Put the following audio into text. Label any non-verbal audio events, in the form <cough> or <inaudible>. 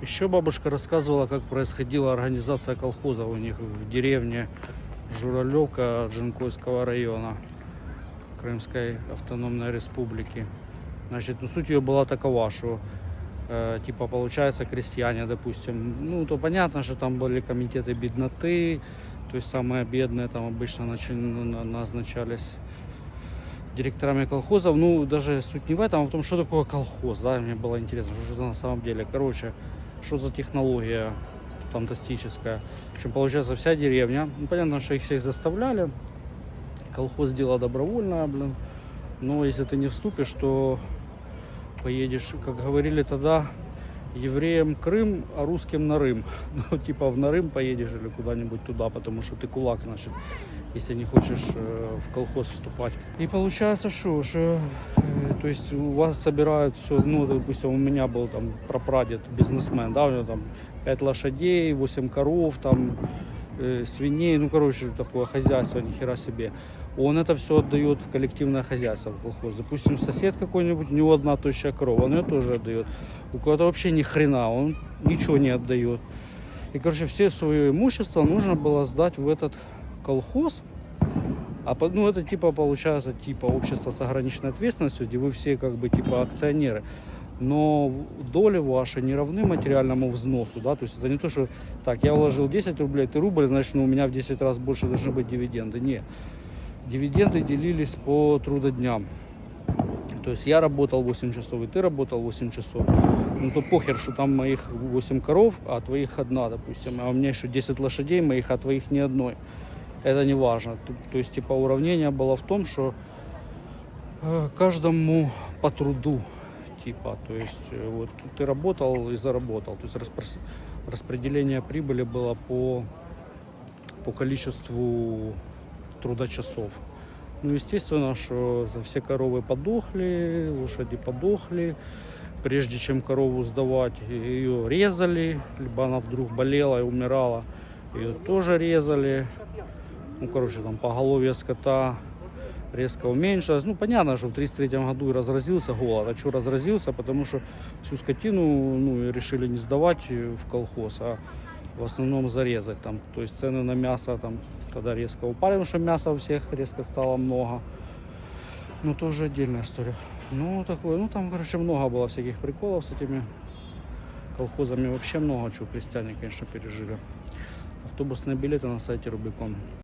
Еще бабушка рассказывала, как происходила организация колхоза у них в деревне Журавлевка Джинкойского района Крымской автономной республики. Значит, ну, суть ее была такова, что э, типа получается крестьяне, допустим, ну то понятно, что там были комитеты бедноты, то есть самые бедные там обычно начи- на- назначались директорами колхозов. Ну, даже суть не в этом, а в том, что такое колхоз, да, мне было интересно, что это на самом деле. Короче, что за технология фантастическая. В общем, получается, вся деревня, ну, понятно, что их всех заставляли, колхоз дело добровольное, блин, но если ты не вступишь, то поедешь, как говорили тогда, евреям Крым, а русским на Рым. <laughs> Ну, типа в Нарым поедешь или куда-нибудь туда, потому что ты кулак, значит, если не хочешь э, в колхоз вступать. И получается, что, что то есть у вас собирают все, ну, допустим, у меня был там прапрадед, бизнесмен, да, у него там 5 лошадей, 8 коров, там э, свиней, ну, короче, такое хозяйство, ни хера себе. Он это все отдает в коллективное хозяйство, в колхоз. Допустим, сосед какой-нибудь, у него одна тощая корова, он ее тоже отдает. У кого-то вообще ни хрена, он ничего не отдает. И, короче, все свое имущество нужно было сдать в этот колхоз. А ну, это типа получается типа общество с ограниченной ответственностью, где вы все как бы типа акционеры. Но доли ваши не равны материальному взносу, да, то есть это не то, что так, я вложил 10 рублей, ты рубль, значит, ну, у меня в 10 раз больше должны быть дивиденды. Нет. Дивиденды делились по трудодням. То есть я работал 8 часов, и ты работал 8 часов. Ну то похер, что там моих 8 коров, а твоих одна, допустим. А у меня еще 10 лошадей моих, а твоих ни одной. Это не важно. То, есть типа уравнение было в том, что э, каждому по труду. Типа, то есть э, вот ты работал и заработал. То есть распро- распределение прибыли было по, по количеству трудочасов. Ну, естественно, что все коровы подохли, лошади подохли. Прежде чем корову сдавать, ее резали, либо она вдруг болела и умирала, ее тоже резали. Ну, короче, там поголовье скота резко уменьшилось. Ну, понятно, что в 1933 году и разразился голод. А что разразился? Потому что всю скотину ну, решили не сдавать в колхоз, а в основном зарезать. Там, то есть цены на мясо там тогда резко упали, потому что мяса у всех резко стало много. Ну, тоже отдельная история. Ну, такое, ну, там, короче, много было всяких приколов с этими колхозами. Вообще много чего крестьяне, конечно, пережили. Автобусные билеты на сайте Рубикон.